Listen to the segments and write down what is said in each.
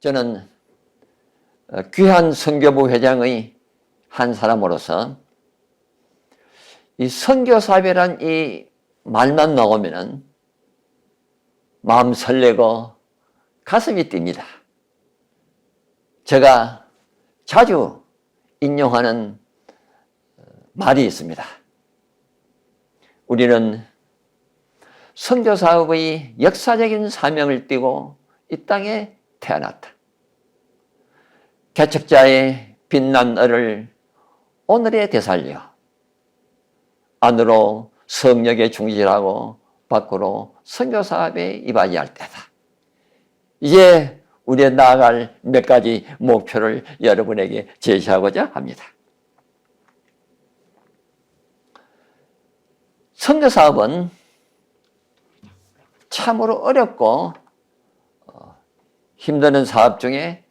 저는 어, 귀한 선교부 회장의 한 사람으로서 이 선교사회란 이 말만 나오면은 마음 설레고 가슴이 뜁니다. 제가 자주 인용하는 어, 말이 있습니다. 우리는 선교사업의 역사적인 사명을 띠고 이 땅에 태어났다. 개척자의 빛난 을을 오늘에 되살려 안으로 성역에 충실하고 밖으로 선교사업에 이바지할 때다. 이제 우리의 나아갈 몇 가지 목표를 여러분에게 제시하고자 합니다. 선교사업은 참으로 어렵고 어, 힘드는 사업 중에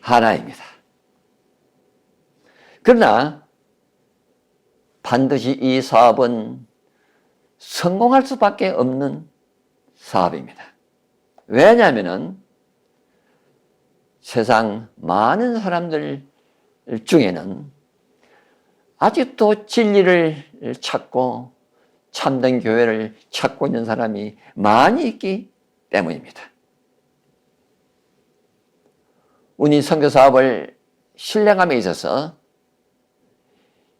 하나입니다. 그러나 반드시 이 사업은 성공할 수밖에 없는 사업입니다. 왜냐하면 세상 많은 사람들 중에는 아직도 진리를 찾고 참된 교회를 찾고 있는 사람이 많이 있기 때문입니다. 운이 선교 사업을 신뢰감에 있어서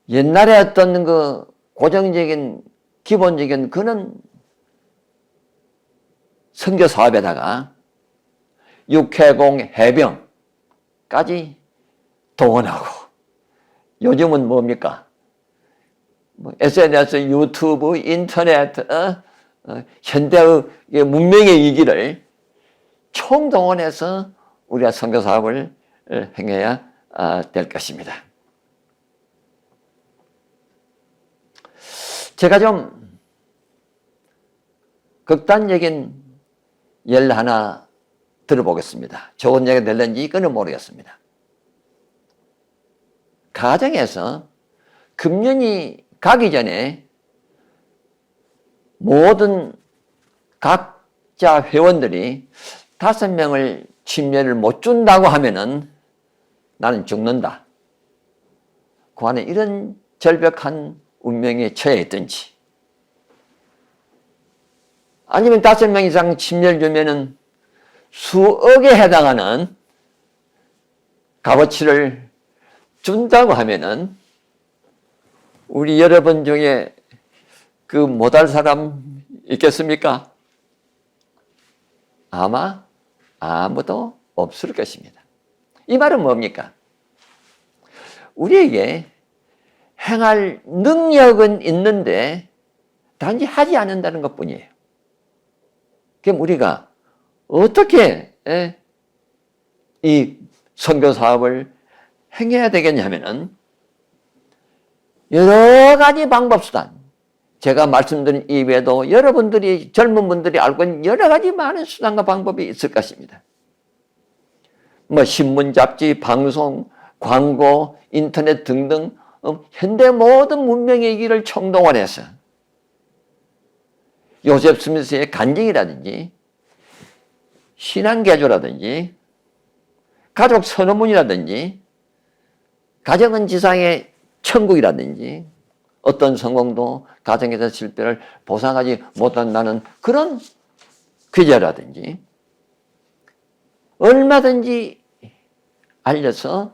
옛날에 어떤 그 고정적인 기본적인 그는 선교 사업에다가 육해공 해병까지 동원하고 요즘은 뭡니까? 뭐 SNS, 유튜브, 인터넷, 어? 어, 현대의 문명의 위기를 총동원해서 우리가 선교 사업을 행해야 아, 될 것입니다. 제가 좀 극단적인 예를 하나 들어보겠습니다. 좋은 얘기가 될는지 이거는 모르겠습니다. 가정에서 금년이 가기 전에 모든 각자 회원들이 다섯 명을 침례를 못 준다고 하면은 나는 죽는다. 그 안에 이런 절벽한 운명에 처해 있든지 아니면 다섯 명 이상 침례를 주면은 수억에 해당하는 값어치를 준다고 하면은 우리 여러분 중에 그 못할 사람 있겠습니까? 아마 아무도 없을 것입니다. 이 말은 뭡니까? 우리에게 행할 능력은 있는데 단지 하지 않는다는 것 뿐이에요. 그럼 우리가 어떻게 이 선교 사업을 행해야 되겠냐면은 여러 가지 방법 수단 제가 말씀드린 이외에도 여러분들이 젊은 분들이 알고 있는 여러 가지 많은 수단과 방법이 있을 것입니다. 뭐 신문, 잡지, 방송, 광고, 인터넷 등등 어, 현대 모든 문명의 길을 총동원해서 요셉 스미스의 간증이라든지 신앙개조라든지 가족 선언문이라든지 가정은 지상의 천국이라든지 어떤 성공도 가정에서 실패를 보상하지 못한다는 그런 귀재라든지 얼마든지 알려서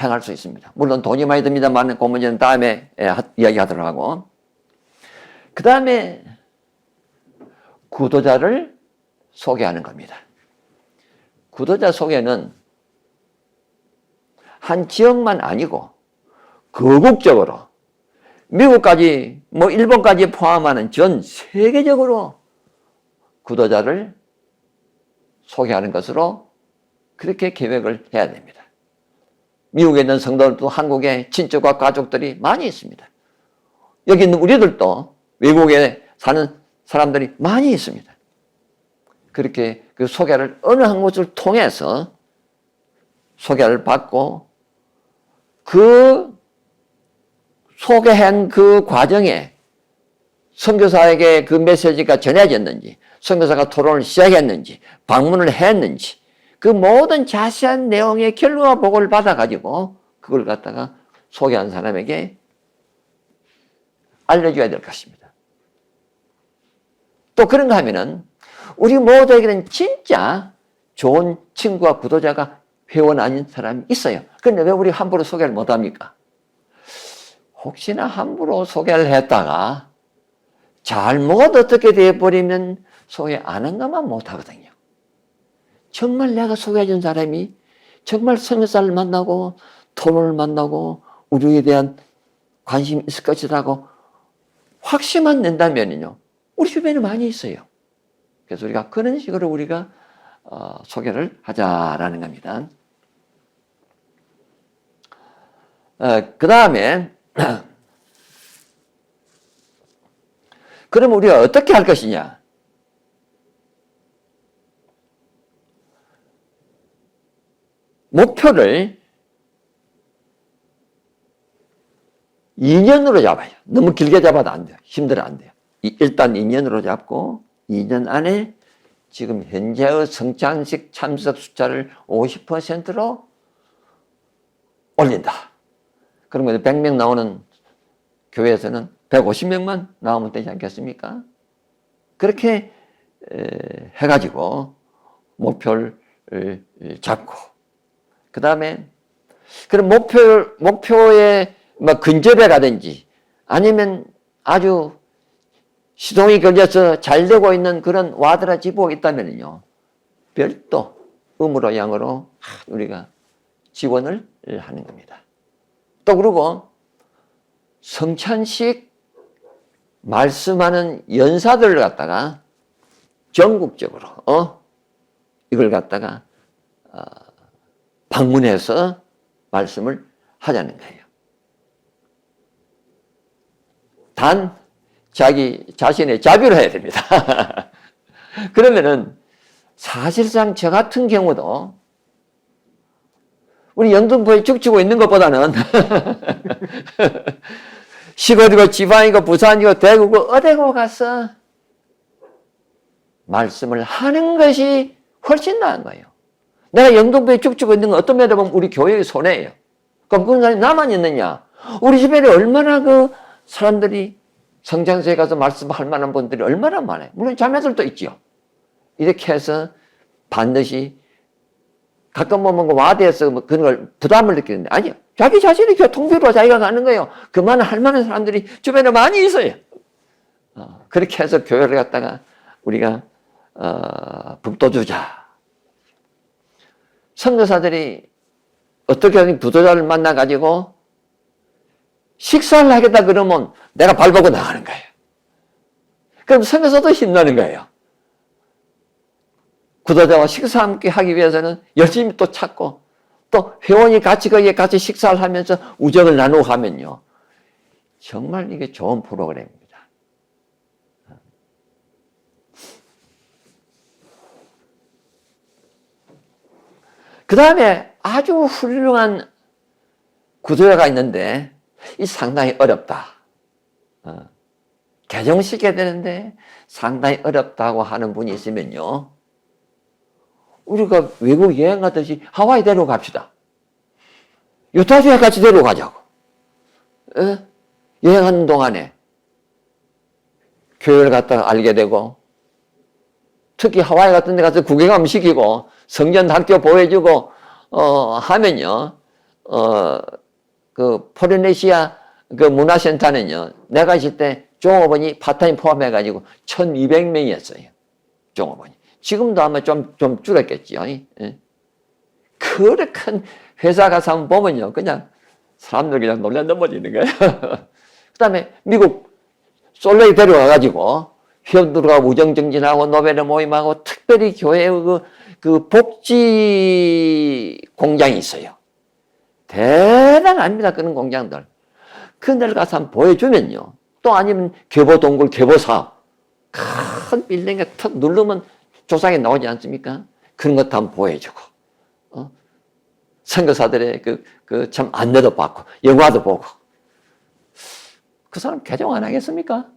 행할 수 있습니다. 물론 돈이 많이 듭니다만 그 문제는 다음에 이야기하도록 하고 그 다음에 구도자를 소개하는 겁니다. 구도자 소개는 한 지역만 아니고 거국적으로 미국까지 뭐 일본까지 포함하는 전 세계적으로 구도자를 소개하는 것으로 그렇게 계획을 해야 됩니다. 미국에 있는 성도들도 한국에 친척과 가족들이 많이 있습니다. 여기 있는 우리들도 외국에 사는 사람들이 많이 있습니다. 그렇게 그 소개를 어느 한 곳을 통해서 소개를 받고 그 소개한 그 과정에 선교사에게 그 메시지가 전해졌는지 선교사가 토론을 시작했는지, 방문을 했는지, 그 모든 자세한 내용의 결과 보고를 받아가지고 그걸 갖다가 소개한 사람에게 알려줘야 될 것입니다. 또 그런가 하면은 우리 모두에게는 진짜 좋은 친구와 구도자가 회원 아닌 사람이 있어요. 그런데 왜 우리 함부로 소개를 못 합니까? 혹시나 함부로 소개를 했다가 잘못 어떻게 되어버리면 소개 안 한 것만 못 하거든요. 정말 내가 소개해준 사람이 정말 성교사를 만나고 토론을 만나고 우리에 대한 관심이 있을 것이라고 확신만 낸다면요. 우리 주변에 많이 있어요. 그래서 우리가 그런 식으로 우리가 어, 소개를 하자라는 겁니다. 어, 그 다음에 그럼 우리가 어떻게 할 것이냐? 목표를 2년으로 잡아요. 너무 길게 잡아도 안 돼요. 힘들어 안 돼요. 이- 일단 2년으로 잡고 2년 안에 지금 현재의 성찬식 참석 숫자를 50%로 올린다. 그러면 100명 나오는 교회에서는 150명만 나오면 되지 않겠습니까? 그렇게 에, 해가지고 목표를 잡고 그 다음에 그런 목표 목표에 뭐 근접해 가든지 아니면 아주 시동이 걸려서 잘 되고 있는 그런 와드라 지부가 있다면요 별도 음으로 양으로 우리가 지원을 하는 겁니다. 또 그리고 성찬식 말씀하는 연사들을 갖다가 전국적으로 어 이걸 갖다가 어, 방문해서 말씀을 하자는 거예요. 단 자기 자신의 자비로 해야 됩니다. 그러면은 사실상 저 같은 경우도 우리 영등포에 죽치고 있는 것보다는 시골이고 지방이고 부산이고 대구고 어디고 가서 말씀을 하는 것이 훨씬 나은 거예요. 내가 영등포에 죽치고 있는 건 어떤 면에 보면 우리 교회의 손해예요. 그럼 그런 사람이 나만 있느냐? 우리 주변에 얼마나 그 사람들이 성장소에 가서 말씀할 만한 분들이 얼마나 많아요. 물론 자매들도 있죠. 이렇게 해서 반드시 가끔 보면 그 와대에서 뭐 그런 걸 부담을 느끼는데 아니요. 자기 자신의 교통비로 자기가 가는 거예요. 그만한 할 만한 사람들이 주변에 많이 있어요. 어, 그렇게 해서 교회를 갖다가 우리가 어, 북돋우자. 선교사들이 어떻게 하든 부도자를 만나가지고 식사를 하겠다 그러면 내가 발보고 나가는 거예요. 그럼 선교사도 힘나는 거예요. 구도자와 식사 함께 하기 위해서는 열심히 또 찾고 또 회원이 같이 거기에 같이 식사를 하면서 우정을 나누고 하면요. 정말 이게 좋은 프로그램입니다. 그 다음에 아주 훌륭한 구조자가 있는데 이 상당히 어렵다. 어. 개정시켜야 되는데 상당히 어렵다고 하는 분이 있으면요. 우리가 외국 여행 가듯이 하와이 데려갑시다. 유타주에 같이 데려가자고. 에? 여행하는 동안에 교회를 갔다가 알게 되고 특히 하와이 같은 데 가서 구경하면 시키고 성전 학교 보여주고 어 하면요. 어그 포리네시아 그 문화센터는요. 내가 있을 때 종업원이 파타임 포함해 가지고 1200명이었어요. 종업원이. 지금도 아마 좀, 좀 줄었겠지요. 예. 그렇게 큰 회사 가서 한번 보면요. 그냥 사람들 그냥 놀라 넘어지는 거예요. 그 다음에 미국 솔레이 데려와가지고 회원들과 우정정진하고 노벨의 모임하고 특별히 교회의 그, 그 복지 공장이 있어요. 대단합니다. 그런 공장들. 그날 가서 한번 보여주면요. 또 아니면 교보동굴 교보사업. 큰 빌딩에 턱 누르면 조상에 나오지 않습니까? 그런 것도 한번 보여주고, 어? 선교사들의 그, 그 참 안내도 받고, 영화도 보고. 그 사람 개종 안 하겠습니까?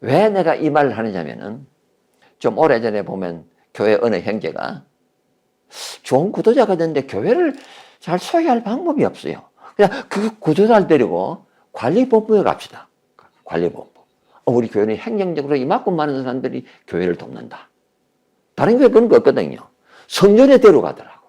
왜 내가 이 말을 하느냐면은 좀 오래전에 보면 교회 어느 형제가 좋은 구도자가 됐는데 교회를 잘 소개할 방법이 없어요. 그냥 그 구도자를 데리고 관리본부에 갑시다. 관리본부. 어, 우리 교회는 행정적으로 이만큼 많은 사람들이 교회를 돕는다. 다른 교회 그런 거 없거든요. 성전에 데려가더라고.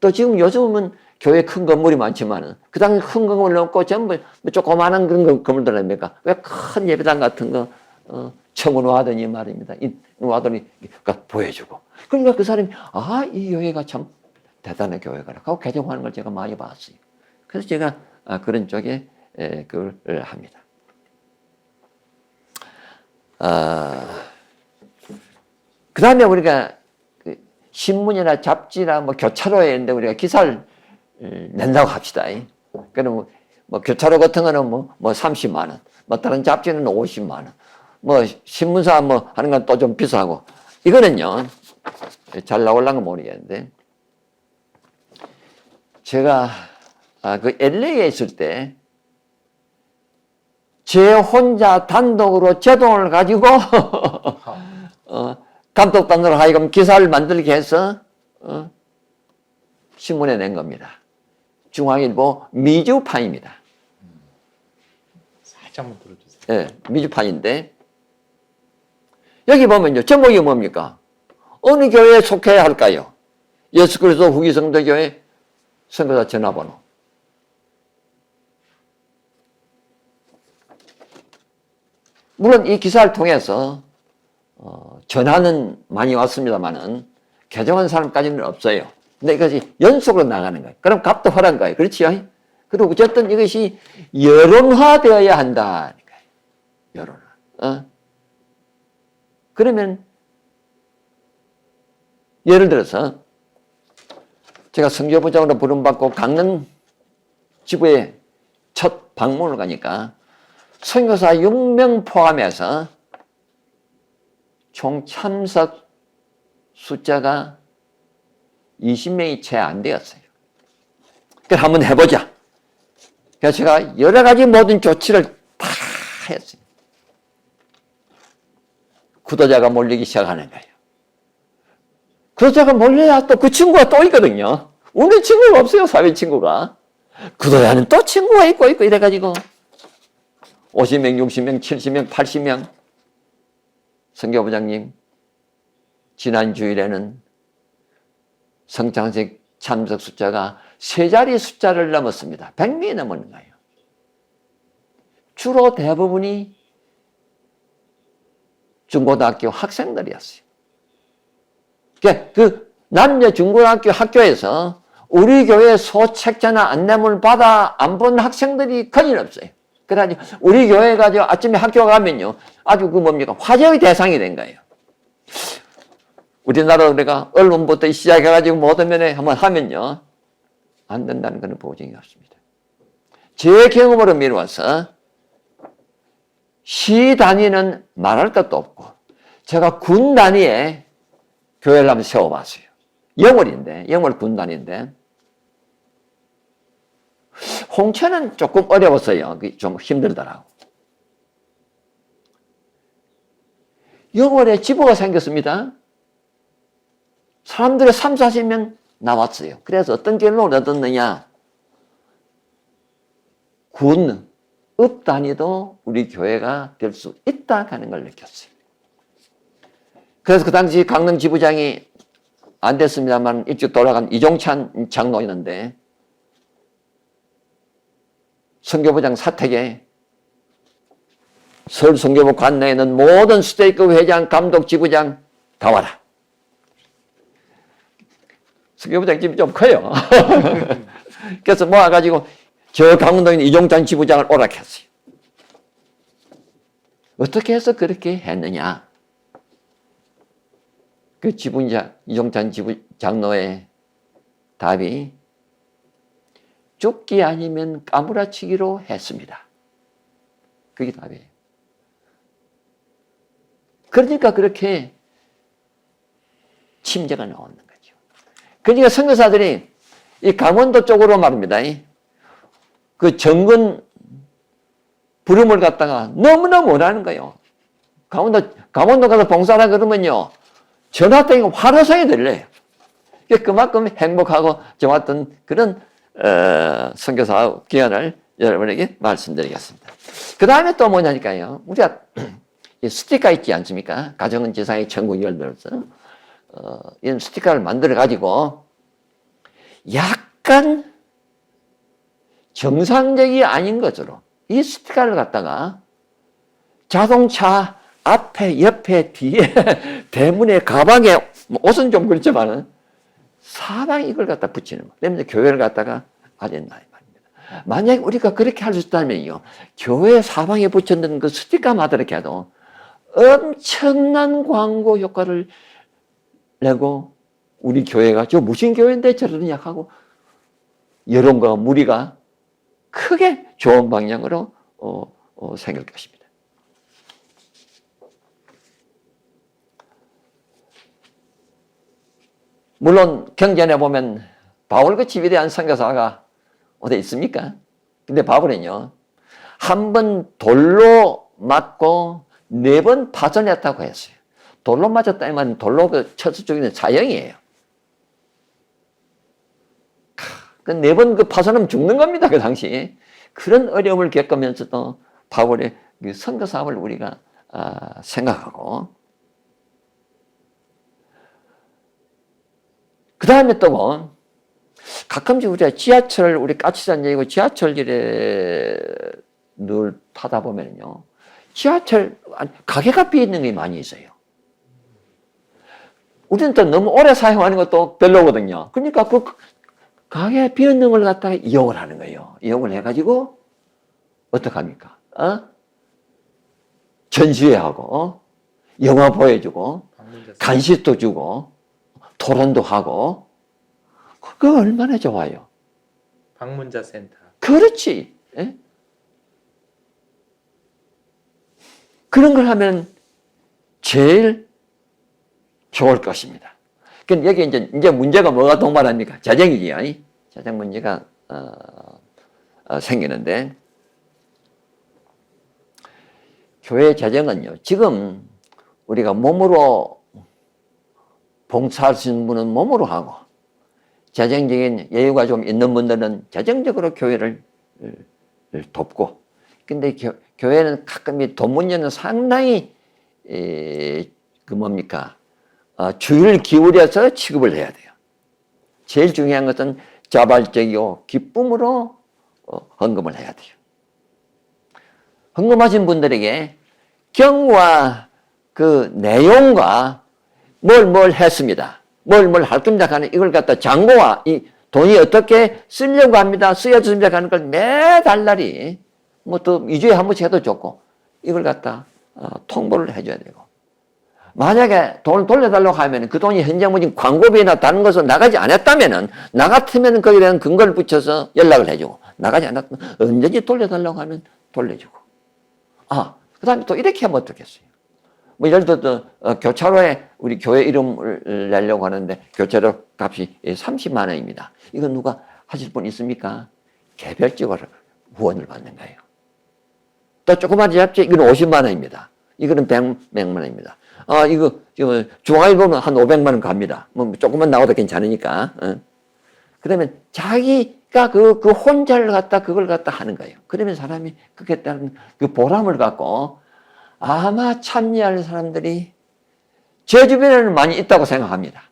또 지금 요즘은 교회 큰 건물이 많지만은 그 당시 큰 건물 넘고 전부 뭐 조그마한 그런 거- 건물들 아닙니까? 왜 큰 예배당 같은 거 어, 청으로 하더니 말입니다. 이 와더니 그러니까 보여주고. 그러니까 그 사람이 아 이 교회가 참 대단한 교회가라 하고 개종하는 걸 제가 많이 봤어요. 그래서 제가 아, 그런 쪽에 에, 그걸 합니다. 아, 그 다음에 우리가 그 신문이나 잡지나 뭐 교차로에 있는데 우리가 기사를 음, 낸다고 합시다. 그럼 뭐 교차로 같은 거는 뭐, 뭐 30만 원, 뭐 다른 잡지는 50만 원, 뭐 신문사 뭐 하는 건 또 좀 비싸고. 이거는요 잘 나올랑가 모르겠는데. 제가 아, 그 LA에 있을 때 제 혼자 단독으로 제 돈을 가지고 어, 감독단으로 하여금 기사를 만들게 해서 어, 신문에 낸 겁니다. 중앙일보 미주판입니다. 살짝 한번 들어주세요. 예, 미주판인데 여기 보면요 제목이 뭡니까? 어느 교회에 속해야 할까요? 예수 그리스도 후기 성도 교회 선교사 전화번호. 물론 이 기사를 통해서 어, 전화는 많이 왔습니다만은 개정한 사람까지는 없어요. 근데 이것이 연속으로 나가는 거예요. 그럼 값도 허란 거예요. 그렇지요? 그리고 어쨌든 이것이 여론화되어야 한다. 여론화. 어? 그러면 예를 들어서 제가 성교부장으로 부름받고 강릉 지부에 첫 방문을 가니까 선교사 6명 포함해서 총 참석 숫자가 20명이 채 안 되었어요. 그럼 한번 해보자. 그래서 제가 여러 가지 모든 조치를 다 했어요. 구도자가 몰리기 시작하는 거예요. 구도자가 몰려야 또 그 친구가 또 있거든요. 우리 친구가 없어요, 사회 친구가. 구도자는 또 친구가 있고 있고 이래가지고 50명, 60명, 70명, 80명. 성교부장님, 지난 주일에는 성창식 참석 숫자가 세 자리 숫자를 넘었습니다. 100명이 넘었는 거예요. 주로 대부분이 중고등학교 학생들이었어요. 그러니까 그 남녀 중고등학교 학교에서 우리 교회 소책자나 안내문을 받아 안 본 학생들이 거의 없어요. 그래가지고 우리 교회가 저 아침에 학교 가면요. 아주 그 뭡니까? 화제의 대상이 된 거예요. 우리나라 우리가 언론부터 시작해가지고 모든 면에 한번 하면요. 안 된다는 그런 보증이 없습니다. 제 경험으로 미루어서 시 단위는 말할 것도 없고 제가 군 단위에 교회를 한번 세워봤어요. 영월인데 영월 군 단위인데 홍천은 조금 어려웠어요. 그게 좀 힘들더라고. 영월에 지부가 생겼습니다. 사람들이 3, 40명 나왔어요. 그래서 어떤 결론을 얻었느냐? 군, 읍 단위도 우리 교회가 될 수 있다 하는 걸 느꼈어요. 그래서 그 당시 강릉 지부장이 안 됐습니다만 일찍 돌아간 이종찬 장로였는데 선교부장 사택에 서울 선교부 관내에 있는 모든 스테이크 회장, 감독, 지부장 다 와라. 선교부장 집이 좀 커요. 그래서 모아가지고 저 강원도에 있는 이종찬 지부장을 오락했어요. 어떻게 해서 그렇게 했느냐? 그 지부장, 이종찬 지부 장로의 답이 죽기 아니면 까무라치기로 했습니다. 그게 답이에요. 그러니까 그렇게 침제가 나오는 거죠. 그러니까 선교사들이 이 강원도 쪽으로 말입니다. 그 정근 부름을 갖다가 너무나 원하는 거예요. 강원도, 강원도 가서 봉사하라 그러면요. 전화 때문에 환호성이 들려요. 그러니까 그만큼 행복하고 좋았던 그런, 어, 선교사 기간을 여러분에게 말씀드리겠습니다. 그 다음에 또 뭐냐니까요. 우리가 이 스티커 있지 않습니까? 가정은 지상의 천국 열매로서. 어, 이런 스티커를 만들어 가지고 약간 정상적이 아닌 것으로 이 스티커를 갖다가 자동차 앞에, 옆에, 뒤에, 대문에, 가방에, 뭐 옷은 좀 그렇지만은 사방에 이걸 갖다 붙이는 거. 그러면 교회를 갖다가 아련다 이 말입니다. 만약에 우리가 그렇게 할 수 있다면요, 교회 사방에 붙였는 그 이렇게 해도 엄청난 광고 효과를 내고 우리 교회가 저 무슨 교회인데 저러는 약하고 여론과 무리가 크게 좋은 방향으로 어, 어, 생길 것입니다. 물론 경전에 보면 바울같이 위대한 선교사가 어디 있습니까? 근데 바울은요 한 번 돌로 맞고 네 번 파전했다고 했어요. 돌로 맞았다면 돌로 그 쳐서 죽이는 사형이에요. 그네번 그 파손하면 죽는 겁니다. 그 당시 그런 어려움을 겪으면서도 바울의 그 선교 사업을 우리가 아, 생각하고 그 다음에 또 뭐, 가끔씩 우리가 지하철 우리 까치산 얘기고 지하철길에 늘 타다 보면요 지하철 가게가 비어 있는 게 많이 있어요. 우리는 또 너무 오래 사용하는 것도 별로거든요. 그러니까 그 가게 비었는 걸 갖다가 이용을 하는 거예요. 이용을 해가지고, 어떡합니까? 어? 전시회하고, 어? 영화 보여주고, 간식도 주고, 토론도 하고, 그거 얼마나 좋아요. 방문자 센터. 그렇지. 예? 그런 걸 하면 제일 좋을 것입니다. 그럼 여기 이제, 이제 문제가 뭐가 동반합니까? 재정이지요. 아니? 재정 문제가, 어, 어, 생기는데, 교회 재정은요, 지금 우리가 몸으로 있는 분은 몸으로 하고, 재정적인 여유가 좀 있는 분들은 재정적으로 교회를 돕고, 근데 교, 교회는 가끔 이돈 문제는 상당히, 에, 그 뭡니까? 어, 주의를 기울여서 취급을 해야 돼요. 제일 중요한 것은 자발적이고 기쁨으로 어, 헌금을 해야 돼요. 헌금하신 분들에게 경과 그 내용과 뭘 뭘 했습니다. 뭘 뭘 할 겁니다 하는 이걸 갖다 장고와 이 돈이 어떻게 쓰려고 합니다. 쓰여졌습니다 하는 걸 매달 날이 뭐 또 2주에 한 번씩 해도 좋고 이걸 갖다 어, 통보를 해줘야 되고 만약에 돈을 돌려달라고 하면 그 돈이 현재 뭐 지금 광고비나 다른 것으로 나가지 않았다면은 나 같으면 거기에 대한 근거를 붙여서 연락을 해주고 나가지 않았다면 언제든지 돌려달라고 하면 돌려주고 아, 그 다음에 또 이렇게 하면 어떻겠어요? 뭐 예를 들어 어, 교차로에 우리 교회 이름을 내려고 하는데 교차로 값이 30만 원입니다. 이거 누가 하실 분 있습니까? 개별적으로 후원을 받는 거예요. 또 조그만 잡지 이거는 50만 원입니다. 이거는 100, 100만 원입니다. 아, 이거, 지금 중앙일보는 한 500만 원 갑니다. 뭐 조금만 나와도 괜찮으니까. 어. 그러면 자기가 그, 그 혼자를 갖다 그걸 갖다 하는 거예요. 그러면 사람이 그게 따른 그 보람을 갖고 아마 참여할 사람들이 제 주변에는 많이 있다고 생각합니다.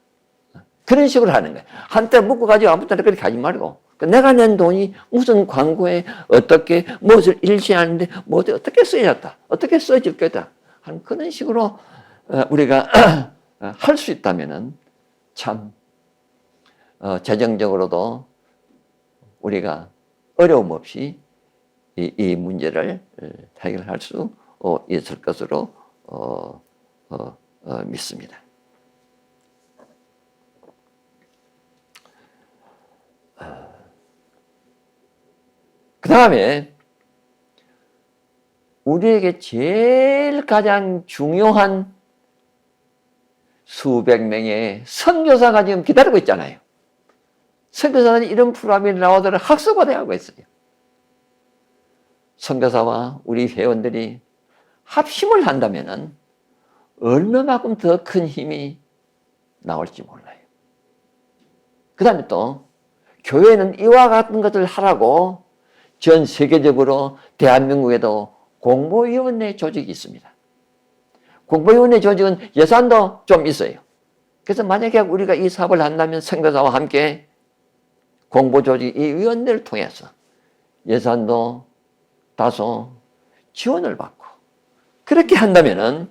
그런 식으로 하는 거예요. 한때 묶어가지고 아무 때나 그렇게 하지 말고. 내가 낸 돈이 무슨 광고에 어떻게 무엇을 일시하는데 뭐 어떻게 쓰여졌다. 어떻게 써질 거다. 하는 그런 식으로 어, 우리가 할 수 있다면은 참 어, 재정적으로도 우리가 어려움 없이 이, 이 문제를 해결할 수 어, 있을 것으로 어, 어, 어, 믿습니다. 그 다음에 우리에게 제일 가장 중요한 수백 명의 선교사가 지금 기다리고 있잖아요. 선교사들이 이런 프로그램이 나오도록 학습고대하고 있어요. 선교사와 우리 회원들이 합심을 한다면은 얼마만큼 더 큰 힘이 나올지 몰라요. 그 다음에 또 교회는 이와 같은 것을 하라고 전 세계적으로 대한민국에도 공보위원회 조직이 있습니다. 공보위원회 조직은 예산도 좀 있어요. 그래서 만약에 우리가 이 사업을 한다면 선교사와 함께 공보조직 이 위원회를 통해서 예산도 다소 지원을 받고 그렇게 한다면은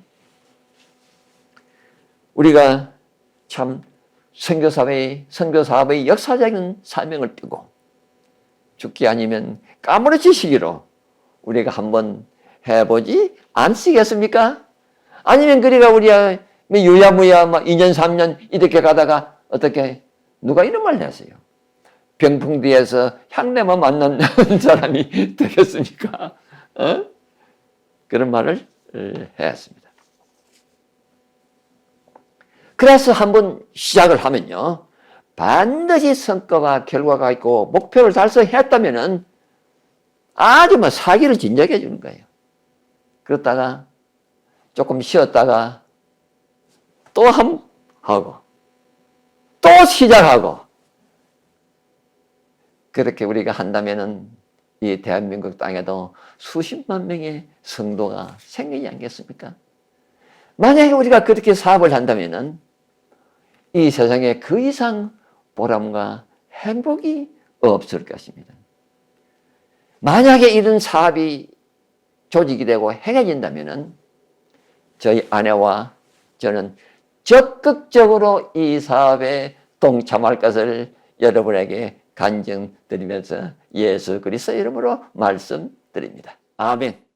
우리가 참 선교사회의 선교사업의 역사적인 사명을 띠고 죽기 아니면 까무러치 시기로 우리가 한번 해보지 않으시겠습니까? 아니면 그리가 우리가 뭐 유야무야 막 2년 3년 이렇게 가다가 어떻게 누가 이런 말 했어요. 병풍 뒤에서 향내만 만난 사람이 되겠습니까? 어? 그런 말을 어, 했습니다. 그래서 한번 시작을 하면요. 반드시 성과가 결과가 있고 목표를 달성했다면은 아주 뭐 사기를 진작해 주는 거예요. 그렇다가 조금 쉬었다가 또 한 하고 또 시작하고 그렇게 우리가 한다면은 이 대한민국 땅에도 수십만 명의 성도가 생기지 않겠습니까? 만약에 우리가 그렇게 사업을 한다면은 이 세상에 그 이상 보람과 행복이 없을 것입니다. 만약에 이런 사업이 조직이 되고 행해진다면은 저희 아내와 저는 적극적으로 이 사업에 동참할 것을 여러분에게 간증드리면서 예수 그리스도 이름으로 말씀드립니다. 아멘.